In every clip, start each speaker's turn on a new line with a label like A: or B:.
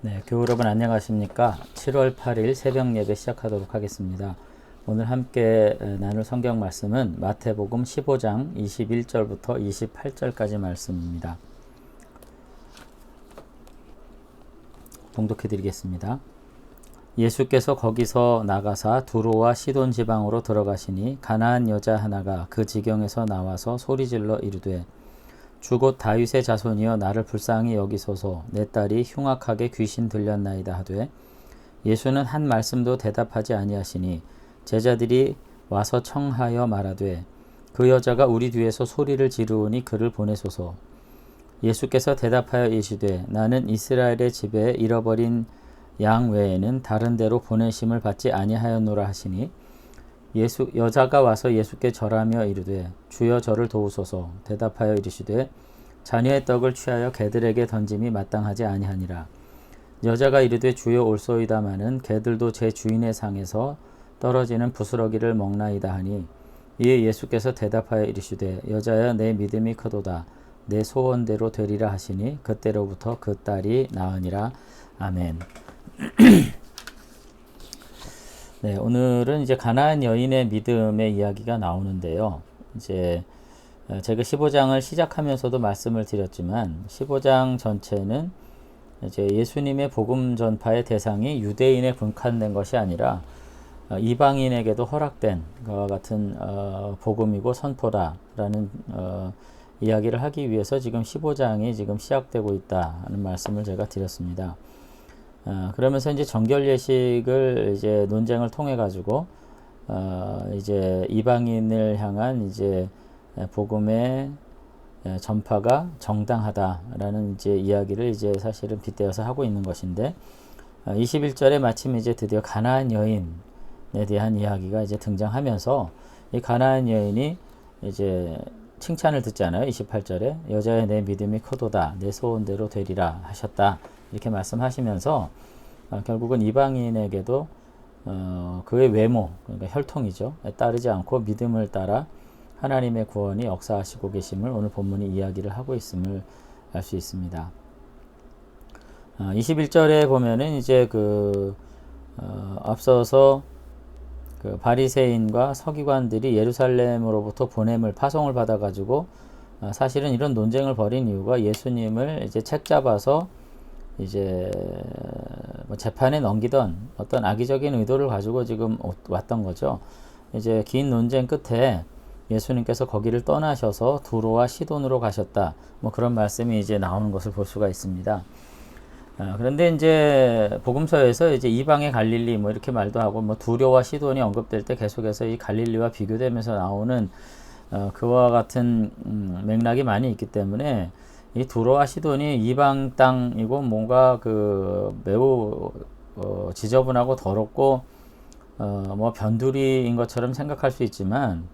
A: 네, 교우 여러분 안녕하십니까? 7월 8일 새벽 예배 시작하도록 하겠습니다. 오늘 함께 나눌 성경 말씀은 마태복음 15장 21절부터 28절까지 말씀입니다. 봉독해 드리겠습니다. 예수께서 거기서 나가사 두로와 시돈 지방으로 들어가시니 가나안 여자 하나가 그 지경에서 나와서 소리질러 이르되 주곧 다윗의 자손이여 나를 불쌍히 여기소서. 내 딸이 흉악하게 귀신 들렸나이다 하되 예수는 한 말씀도 대답하지 아니하시니 제자들이 와서 청하여 말하되 그 여자가 우리 뒤에서 소리를 지르오니 그를 보내소서. 예수께서 대답하여 이시되 나는 이스라엘의 집에 잃어버린 양 외에는 다른 데로 보내심을 받지 아니하였노라 하시니 예수 여자가 와서 예수께 절하며 이르되 주여 저를 도우소서. 대답하여 이르시되 자녀의 떡을 취하여 개들에게 던짐이 마땅하지 아니하니라. 여자가 이르되 주여 올소이다마는 개들도 제 주인의 상에서 떨어지는 부스러기를 먹나이다 하니 이에 예수께서 대답하여 이르시되 여자여 내 믿음이 크도다. 내 소원대로 되리라 하시니 그때로부터 그 딸이 나으니라. 아멘. 네, 오늘은 이제 가나안 여인의 믿음의 이야기가 나오는데요. 이제 어, 제가 15장을 시작하면서도 말씀을 드렸지만 15장 전체는 이제 예수님의 복음 전파의 대상이 유대인에 분칸된 것이 아니라 어, 이방인에게도 허락된 것과 같은 어, 복음이고 선포다라는 이야기를 하기 위해서 지금 15장이 지금 시작되고 있다는 말씀을 제가 드렸습니다. 어, 그러면서 이제 정결 예식을 이제 논쟁을 통해 가지고 어, 이제 이방인을 향한 이제 복음의 전파가 정당하다라는 이제 이야기를 이제 사실은 빗대어서 하고 있는 것인데 어, 21절에 마침 이제 드디어 가나안 여인에 대한 이야기가 이제 등장하면서 이 가나안 여인이 이제 칭찬을 듣잖아요. 28절에 여자의 내 믿음이 크도다 내 소원대로 되리라 하셨다. 이렇게 말씀하시면서 어, 결국은 이방인에게도 어, 그의 외모, 그러니까 혈통이죠. 따르지 않고 믿음을 따라 하나님의 구원이 역사하시고 계심을 오늘 본문이 이야기를 하고 있음을 알 수 있습니다. 어, 21절에 보면은 이제 그 어, 앞서서 그 바리새인과 서기관들이 예루살렘으로부터 보냄을 파송을 받아가지고 어, 사실은 이런 논쟁을 벌인 이유가 예수님을 이제 책 잡아서 이제 뭐 재판에 넘기던 어떤 악의적인 의도를 가지고 지금 왔던 거죠. 이제 긴 논쟁 끝에 예수님께서 거기를 떠나셔서 두로와 시돈으로 가셨다. 뭐 그런 말씀이 이제 나오는 것을 볼 수가 있습니다. 아, 그런데 이제 복음서에서 이제 이방의 갈릴리 뭐 이렇게 말도 하고 뭐 두로와 시돈이 언급될 때 계속해서 이 갈릴리와 비교되면서 나오는 어, 그와 같은 음, 맥락이 많이 있기 때문에 이 두로와 시돈이 이방 땅이고 뭔가 그 매우 어, 지저분하고 더럽고 어, 뭐 변두리인 것처럼 생각할 수 있지만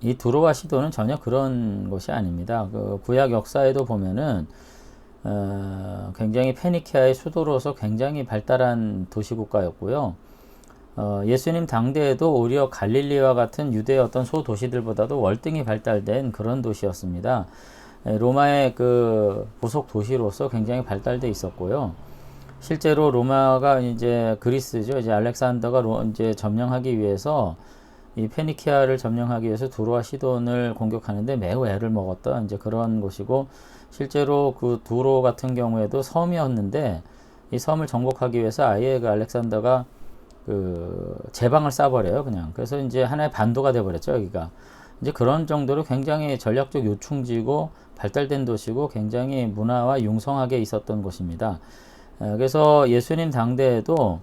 A: 이 두로와 시돈은 전혀 그런 것이 아닙니다. 그 구약 역사에도 보면은 어, 굉장히 페니키아의 수도로서 굉장히 발달한 도시국가였고요. 어, 예수님 당대에도 오히려 갈릴리와 같은 유대의 어떤 소도시들보다도 월등히 발달된 그런 도시였습니다. 예, 로마의 그 부속 도시로서 굉장히 발달돼 있었고요. 실제로 로마가 이제 그리스죠. 이제 알렉산더가 로, 이제 점령하기 위해서 이 페니키아를 점령하기 위해서 두로와 시돈을 공격하는데 매우 애를 먹었던 이제 그런 곳이고 실제로 그 두로 같은 경우에도 섬이었는데 이 섬을 정복하기 위해서 아예 그 알렉산더가 그 제방을 쏴버려요 그냥 그래서 이제 하나의 반도가 돼버렸죠 여기가 이제 그런 정도로 굉장히 전략적 요충지고 발달된 도시고 굉장히 문화와 융성하게 있었던 곳입니다. 그래서 예수님 당대에도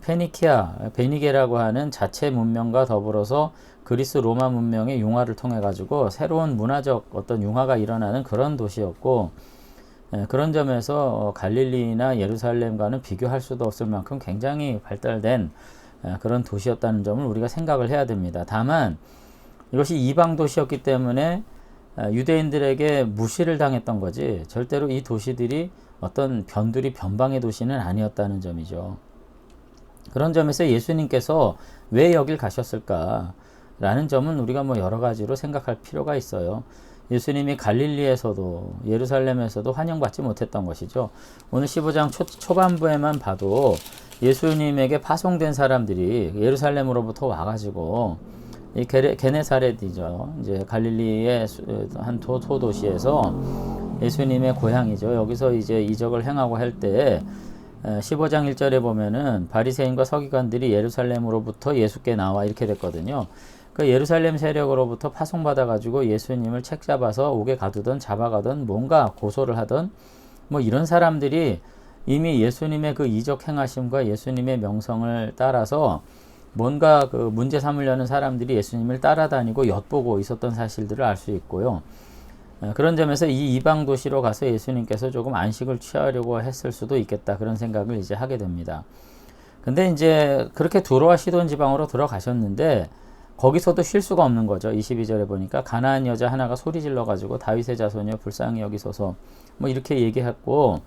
A: 페니키아, 베니게라고 하는 자체 문명과 더불어서 그리스 로마 문명의 융화를 통해 가지고 새로운 문화적 어떤 융화가 일어나는 그런 도시였고 그런 점에서 어, 갈릴리나 예루살렘과는 비교할 수도 없을 만큼 굉장히 발달된 그런 도시였다는 점을 우리가 생각을 해야 됩니다. 다만 이것이 이방 도시였기 때문에 아, 유대인들에게 무시를 당했던 거지 절대로 이 도시들이 어떤 변두리 변방의 도시는 아니었다는 점이죠. 그런 점에서 예수님께서 왜 여길 가셨을까? 라는 점은 우리가 뭐 여러 가지로 생각할 필요가 있어요. 예수님이 갈릴리에서도 예루살렘에서도 환영받지 못했던 것이죠. 오늘 15장 초, 초반부에만 봐도 예수님에게 파송된 사람들이 예루살렘으로부터 와가지고 이 게네사렛이죠. 이제 갈릴리의 한 도, 소도시에서 예수님의 고향이죠. 여기서 이제 이적을 행하고 할 때 15장 1절에 보면은 바리새인과 서기관들이 예루살렘으로부터 예수께 나와 이렇게 됐거든요. 그 예루살렘 세력으로부터 파송받아 가지고 예수님을 책 잡아서 옥에 가두던 잡아가던 뭔가 고소를 하던 뭐 이런 사람들이 이미 예수님의 그 이적 행하심과 예수님의 명성을 따라서 뭔가 그 문제 삼으려는 사람들이 예수님을 따라다니고 엿보고 있었던 사실들을 알 수 있고요. 어, 그런 점에서 이 이방 도시로 가서 예수님께서 조금 안식을 취하려고 했을 수도 있겠다 그런 생각을 이제 하게 됩니다. 근데 이제 그렇게 두로와 시돈 지방으로 들어가셨는데 거기서도 쉴 수가 없는 거죠. 22절에 보니까 가나안 여자 하나가 소리 질러 가지고 다윗의 자손이여 불쌍히 여기소서 뭐 이렇게 얘기했고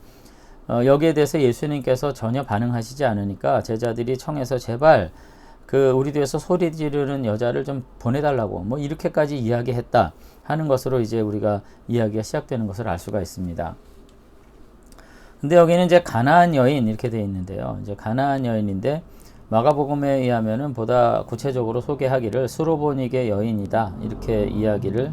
A: 어, 여기에 대해서 예수님께서 전혀 반응하시지 않으니까 제자들이 청해서 제발 그 우리 뒤에서 소리 지르는 여자를 좀 보내달라고 뭐 이렇게까지 이야기했다 하는 것으로 이제 우리가 이야기가 시작되는 것을 알 수가 있습니다. 근데 여기는 이제 가나안 여인 이렇게 되어 있는데요. 이제 가나안 여인인데 마가복음에 의하면은 보다 구체적으로 소개하기를 수로보닉의 여인이다 이렇게 이야기를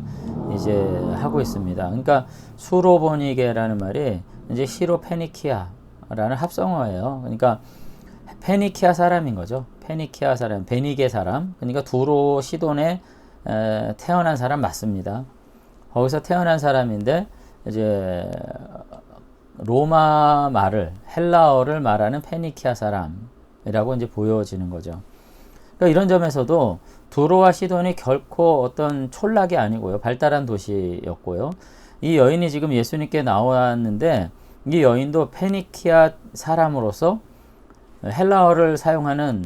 A: 이제 하고 있습니다. 그러니까 수로보니게라는 말이 이제 시로페니키아라는 합성어예요. 그러니까 페니키아 사람인 거죠. 페니키아 사람, 베니게 사람. 그러니까 두로 시돈에 에, 태어난 사람 맞습니다. 거기서 태어난 사람인데 이제 로마 말을 헬라어를 말하는 페니키아 사람이라고 이제 보여지는 거죠. 그러니까 이런 점에서도 두로와 시돈이 결코 어떤 촌락이 아니고요. 발달한 도시였고요. 이 여인이 지금 예수님께 나왔는데 이 여인도 페니키아 사람으로서 헬라어를 사용하는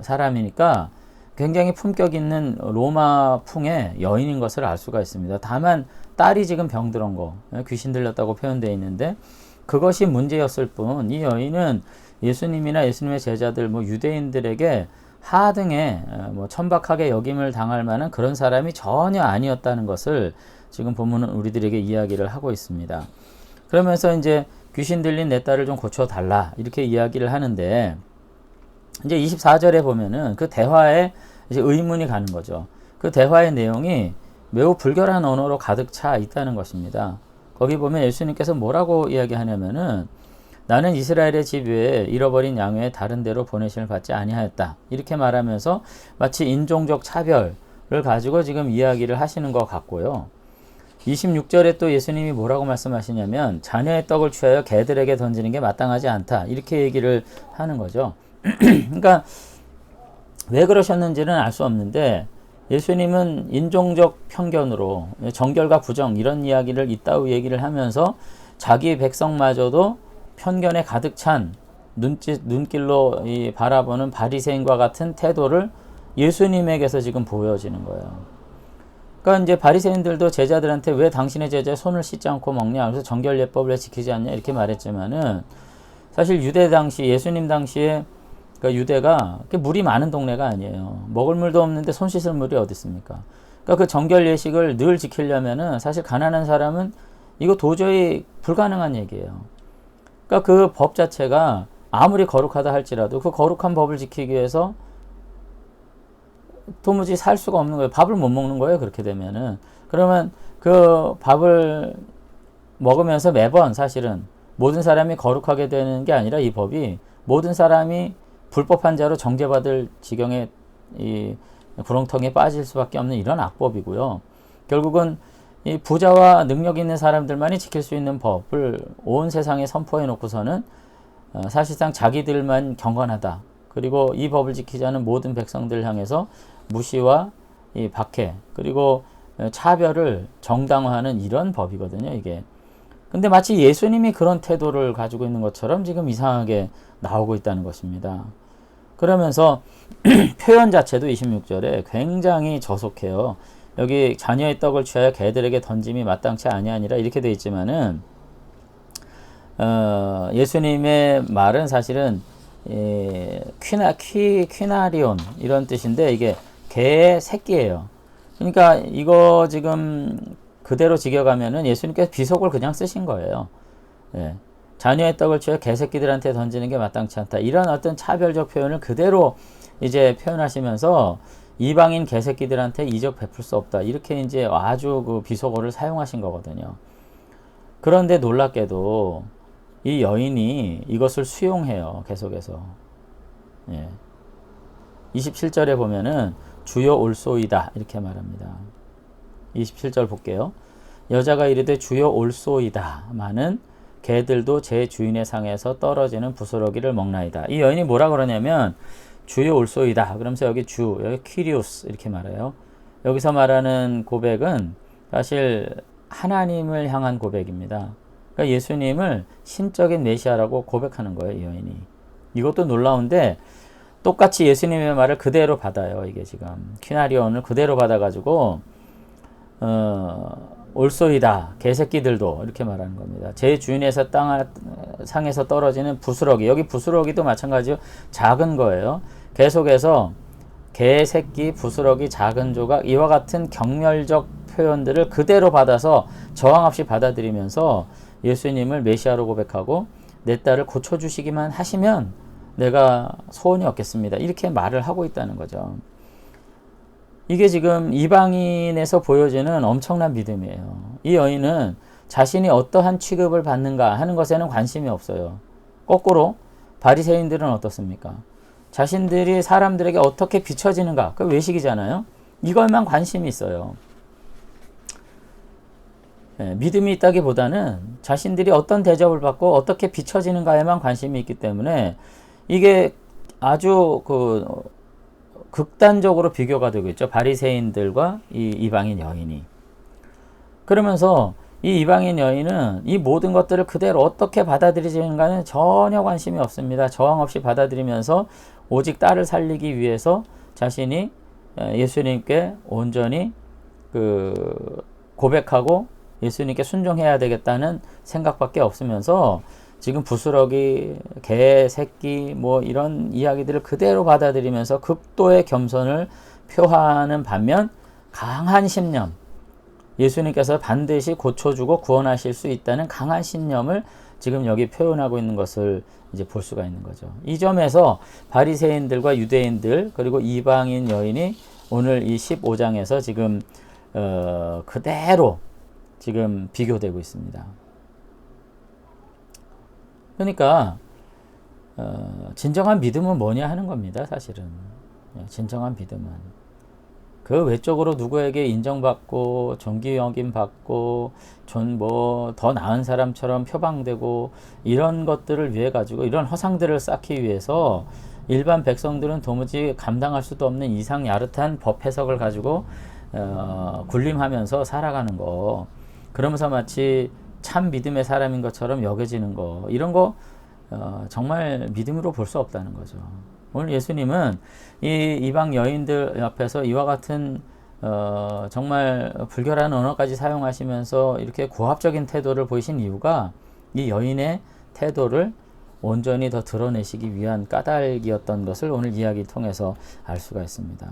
A: 사람이니까 굉장히 품격 있는 로마풍의 여인인 것을 알 수가 있습니다. 다만 딸이 지금 병들은 거, 귀신 들렸다고 표현되어 있는데 그것이 문제였을 뿐 이 여인은 예수님이나 예수님의 제자들 뭐 유대인들에게 하등에 뭐 천박하게 여김을 당할 만한 그런 사람이 전혀 아니었다는 것을 지금 본문은 우리들에게 이야기를 하고 있습니다. 그러면서 이제 귀신 들린 내 딸을 좀 고쳐달라 이렇게 이야기를 하는데 이제 24절에 보면은 그 대화에 이제 의문이 가는 거죠. 그 대화의 내용이 매우 불결한 언어로 가득 차 있다는 것입니다. 거기 보면 예수님께서 뭐라고 이야기하냐면은 나는 이스라엘의 집 외에 잃어버린 양 외에 다른 데로 보내심을 받지 아니하였다. 이렇게 말하면서 마치 인종적 차별을 가지고 지금 이야기를 하시는 것 같고요. 26절에 또 예수님이 뭐라고 말씀하시냐면 자녀의 떡을 취하여 개들에게 던지는 게 마땅하지 않다. 이렇게 얘기를 하는 거죠. 그러니까 왜 그러셨는지는 알 수 없는데 예수님은 인종적 편견으로 정결과 부정 이런 이야기를 이따위 얘기를 하면서 자기 백성마저도 편견에 가득 찬 눈짓, 눈길로 이 바라보는 바리새인과 같은 태도를 예수님에게서 지금 보여지는 거예요. 그러니까 이제 바리새인들도 제자들한테 왜 당신의 제자의 손을 씻지 않고 먹냐? 그래서 정결 예법을 왜 지키지 않냐? 이렇게 말했지만은 사실 유대 당시 예수님 당시에 그러니까 유대가 물이 많은 동네가 아니에요. 먹을 물도 없는데 손 씻을 물이 어디 있습니까? 그러니까 그 정결 예식을 늘 지키려면은 사실 가난한 사람은 이거 도저히 불가능한 얘기예요. 그러니까 그 법 자체가 아무리 거룩하다 할지라도 그 거룩한 법을 지키기 위해서 도무지 살 수가 없는 거예요. 밥을 못 먹는 거예요. 그렇게 되면은. 그러면 그 밥을 먹으면서 매번 사실은 모든 사람이 거룩하게 되는 게 아니라 이 법이 모든 사람이 불법한 자로 정죄받을 지경에 이 구렁텅이에 빠질 수밖에 없는 이런 악법이고요. 결국은 이 부자와 능력 있는 사람들만이 지킬 수 있는 법을 온 세상에 선포해 놓고서는 어, 사실상 자기들만 경건하다. 그리고 이 법을 않은 모든 백성들 향해서 무시와 이 박해 그리고 차별을 정당화하는 이런 법이거든요, 이게. 근데 마치 예수님이 그런 태도를 가지고 있는 것처럼 지금 이상하게 나오고 있다는 것입니다. 그러면서 표현 자체도 26절에 굉장히 저속해요. 여기 자녀의 떡을 취하여 개들에게 던짐이 마땅치 아니하니라 이렇게 돼 있지만은 어, 예수님의 말은 사실은 예, 퀴나 퀴 퀴나리온 이런 뜻인데 이게 개의 새끼예요. 그러니까 이거 지금 그대로 직역하면은 예수님께서 비속을 그냥 쓰신 거예요. 예. 자녀의 떡을 취해 개새끼들한테 던지는 게 마땅치 않다. 이런 어떤 차별적 표현을 그대로 이제 표현하시면서 이방인 개새끼들한테 이적 베풀 수 없다. 이렇게 이제 아주 그 비속어를 사용하신 거거든요. 그런데 놀랍게도 이 여인이 이것을 수용해요. 계속해서. 예. 27절에 보면은 주여 올소이다. 이렇게 말합니다. 27절 볼게요. 여자가 이르되 주여 올소이다. 많은 개들도 제 주인의 상에서 떨어지는 부스러기를 먹나이다. 이 여인이 뭐라 그러냐면 주여 올소이다. 그러면서 여기 주, 여기 퀴리우스 이렇게 말해요. 여기서 말하는 고백은 사실 하나님을 향한 고백입니다. 그러니까 예수님을 신적인 메시아라고 고백하는 거예요, 이 여인이. 이것도 놀라운데 똑같이 예수님의 말을 그대로 받아요. 이게 지금 퀴나리온을 그대로 받아가지고 어, 올소이다 개새끼들도 이렇게 말하는 겁니다. 제 주인에서 땅 상에서 떨어지는 부스러기 여기 부스러기도 마찬가지로 작은 거예요. 계속해서 개새끼 부스러기 작은 조각 이와 같은 경멸적 표현들을 그대로 받아서 저항 없이 받아들이면서 예수님을 메시아로 고백하고 내 딸을 고쳐주시기만 하시면 내가 소원이 없겠습니다. 이렇게 말을 하고 있다는 거죠. 이게 지금 이방인에서 보여지는 엄청난 믿음이에요. 이 여인은 자신이 어떠한 취급을 받는가 하는 것에는 관심이 없어요. 거꾸로 바리새인들은 어떻습니까? 자신들이 사람들에게 어떻게 비춰지는가? 그 외식이잖아요. 이걸만 관심이 있어요. 예, 믿음이 있다기보다는 자신들이 어떤 대접을 받고 어떻게 비춰지는가에만 관심이 있기 때문에 이게 아주 그 극단적으로 비교가 되고 있죠. 바리새인들과 이 이방인 여인이. 그러면서 이 이방인 여인은 이 모든 것들을 그대로 어떻게 받아들이지는가는 전혀 관심이 없습니다. 저항 없이 받아들이면서 오직 딸을 살리기 위해서 자신이 예수님께 온전히 그 고백하고 예수님께 순종해야 되겠다는 생각밖에 없으면서 지금 부스러기, 개, 새끼 뭐 이런 이야기들을 그대로 받아들이면서 극도의 겸손을 표하는 반면 강한 신념, 예수님께서 반드시 고쳐주고 구원하실 수 있다는 강한 신념을 지금 여기 표현하고 있는 것을 이제 볼 수가 있는 거죠. 이 점에서 바리새인들과 유대인들 그리고 이방인 여인이 오늘 이 15장에서 지금 어, 그대로 지금 비교되고 있습니다. 그러니까 어, 진정한 믿음은 뭐냐 하는 겁니다. 사실은 예, 진정한 믿음은 그 외적으로 누구에게 인정받고 존귀 여김 받고 존뭐더 나은 사람처럼 표방되고 이런 것들을 위해 가지고 이런 허상들을 쌓기 위해서 일반 백성들은 도무지 감당할 수도 없는 이상 야릇한 법 해석을 가지고 어, 군림하면서 살아가는 거 그러면서 마치 참 믿음의 사람인 것처럼 여겨지는 거 이런 거 어, 정말 믿음으로 볼 수 없다는 거죠. 오늘 예수님은 이 이방 여인들 옆에서 이와 같은 어, 정말 불결한 언어까지 사용하시면서 이렇게 고압적인 태도를 보이신 이유가 이 여인의 태도를 온전히 더 드러내시기 위한 까닭이었던 것을 오늘 이야기 통해서 알 수가 있습니다.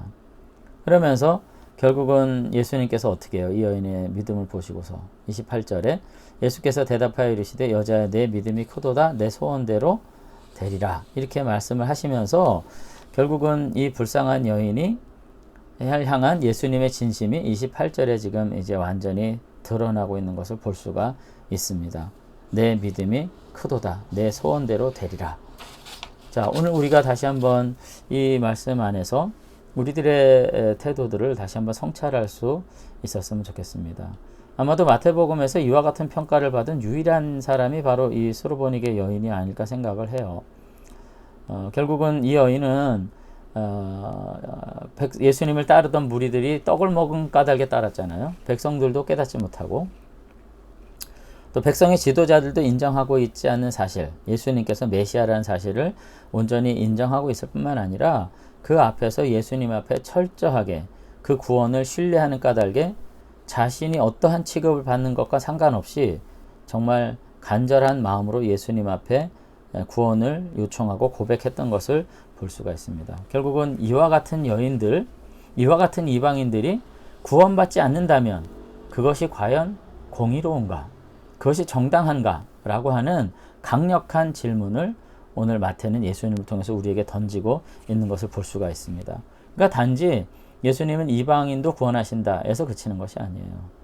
A: 그러면서 결국은 예수님께서 어떻게 해요? 이 여인의 믿음을 보시고서 28절에 예수께서 대답하여 이르시되 여자야 내 믿음이 크도다 내 소원대로 되리라 이렇게 말씀을 하시면서 결국은 이 불쌍한 여인이 향한 예수님의 진심이 28절에 지금 이제 완전히 드러나고 있는 것을 볼 수가 있습니다. 내 믿음이 크도다 내 소원대로 되리라. 자 오늘 우리가 다시 한번 이 말씀 안에서 우리들의 태도들을 다시 한번 성찰할 수 있었으면 좋겠습니다. 아마도 마태복음에서 이와 같은 평가를 받은 유일한 사람이 바로 이 수르보니게 여인이 아닐까 생각을 해요. 어, 결국은 이 여인은 어, 예수님을 따르던 무리들이 떡을 먹은 까닭에 따랐잖아요. 백성들도 깨닫지 못하고 또 백성의 지도자들도 인정하고 있지 않는 사실, 예수님께서 메시아라는 사실을 온전히 인정하고 있을 뿐만 아니라 그 앞에서 예수님 앞에 철저하게 그 구원을 신뢰하는 까닭에 자신이 어떠한 취급을 받는 것과 상관없이 정말 간절한 마음으로 예수님 앞에 구원을 요청하고 고백했던 것을 볼 수가 있습니다. 결국은 이와 같은 여인들, 이와 같은 이방인들이 구원받지 않는다면 그것이 과연 공의로운가? 그것이 정당한가? 라고 하는 강력한 질문을 오늘 마태는 예수님을 통해서 우리에게 던지고 있는 것을 볼 수가 있습니다. 그러니까 단지 예수님은 이방인도 구원하신다 해서 그치는 것이 아니에요.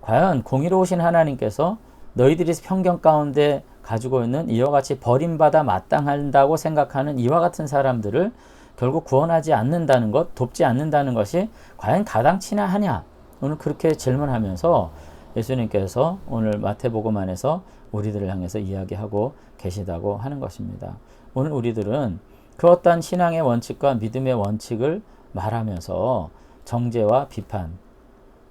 A: 과연 공의로우신 하나님께서 너희들이 편견 가운데 가지고 있는 이와 같이 버림받아 마땅한다고 생각하는 이와 같은 사람들을 결국 구원하지 않는다는 것, 돕지 않는다는 것이 과연 가당치나 하냐? 오늘 그렇게 질문하면서 예수님께서 오늘 마태복음 안에서 우리들을 향해서 이야기하고 계시다고 하는 것입니다. 오늘 우리들은 그 어떤 신앙의 원칙과 믿음의 원칙을 말하면서 정죄와 비판,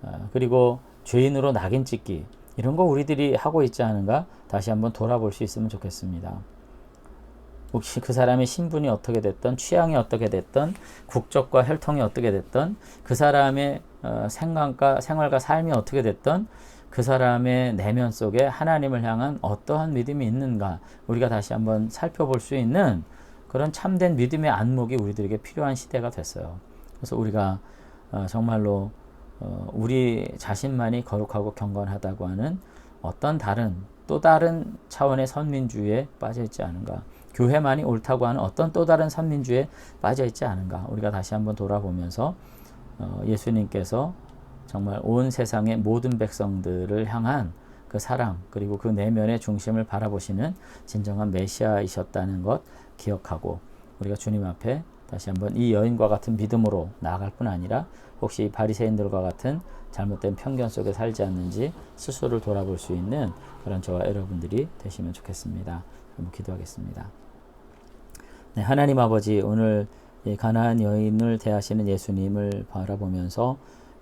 A: 어, 그리고 죄인으로 낙인 찍기, 이런 거 우리들이 하고 있지 않은가 다시 한번 돌아볼 수 있으면 좋겠습니다. 혹시 그 사람의 신분이 어떻게 됐던, 취향이 어떻게 됐던, 국적과 혈통이 어떻게 됐던, 그 사람의 어, 생각과 생활과 삶이 어떻게 됐던, 그 사람의 내면 속에 하나님을 향한 어떠한 믿음이 있는가, 우리가 다시 한번 살펴볼 수 있는 그런 참된 믿음의 안목이 우리들에게 필요한 시대가 됐어요. 그래서 우리가 어, 정말로 어, 우리 자신만이 거룩하고 경건하다고 하는 어떤 다른 또 다른 차원의 선민주의에 빠져 있지 않은가. 교회만이 옳다고 하는 어떤 또 다른 선민주의에 빠져 있지 않은가. 우리가 다시 한번 돌아보면서 어, 예수님께서 정말 온 세상의 모든 백성들을 향한 그 사랑 그리고 그 내면의 중심을 바라보시는 진정한 메시아이셨다는 것 기억하고 우리가 주님 앞에 다시 한번 이 여인과 같은 믿음으로 나아갈 뿐 아니라 혹시 바리새인들과 같은 잘못된 편견 속에 살지 않는지 스스로를 돌아볼 수 있는 그런 저와 여러분들이 되시면 좋겠습니다. 한번 기도하겠습니다. 네, 하나님 아버지 오늘 가나안 여인을 대하시는 예수님을 바라보면서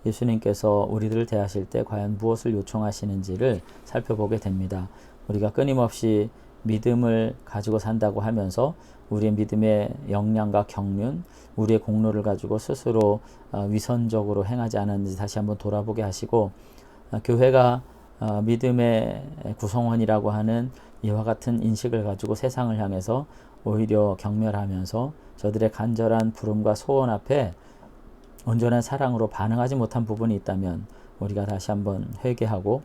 A: 예수님께서 우리들을 대하실 때 과연 무엇을 요청하시는지를 살펴보게 됩니다. 우리가 끊임없이 믿음을 가지고 산다고 하면서 우리의 믿음의 역량과 경륜, 우리의 공로를 가지고 스스로 어, 위선적으로 행하지 않았는지 다시 한번 돌아보게 하시고 어, 교회가 어, 믿음의 구성원이라고 하는 이와 같은 인식을 가지고 세상을 향해서 오히려 경멸하면서 저들의 간절한 부름과 소원 앞에 온전한 사랑으로 반응하지 못한 부분이 있다면 우리가 다시 한번 회개하고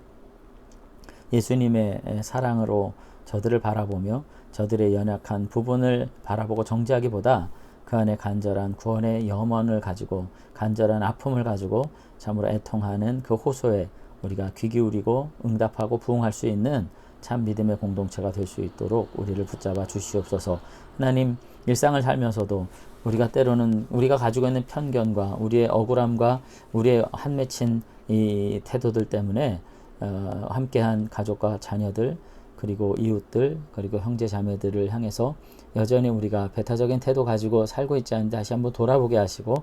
A: 예수님의 사랑으로 저들을 바라보며 저들의 연약한 부분을 바라보고 정지하기보다 그 안에 간절한 구원의 염원을 가지고 간절한 아픔을 가지고 참으로 애통하는 그 호소에 우리가 귀 기울이고 응답하고 부응할 수 있는 참 믿음의 공동체가 될 수 있도록 우리를 붙잡아 주시옵소서. 하나님 일상을 살면서도 우리가 때로는 우리가 가지고 있는 편견과 우리의 억울함과 우리의 한 맺힌 이 태도들 때문에 어, 함께한 가족과 자녀들 그리고 이웃들 그리고 형제 자매들을 향해서 여전히 우리가 배타적인 태도 가지고 살고 있지 않은데 다시 한번 돌아보게 하시고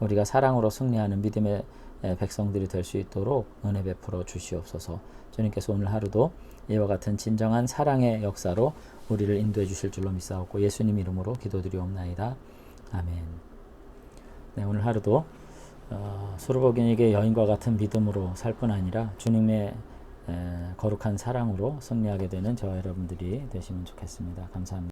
A: 우리가 사랑으로 승리하는 믿음의 백성들이 될 수 있도록 은혜 베풀어 주시옵소서. 주님께서 오늘 하루도 이와 같은 진정한 사랑의 역사로 우리를 인도해 주실 줄로 믿사옵고 예수님 이름으로 기도드리옵나이다. 아멘. 네, 오늘 하루도 어, 수르복인에게 여인과 같은 믿음으로 살 뿐 아니라 주님의 에, 거룩한 사랑으로 승리하게 되는 저와 여러분들이 되시면 좋겠습니다. 감사합니다.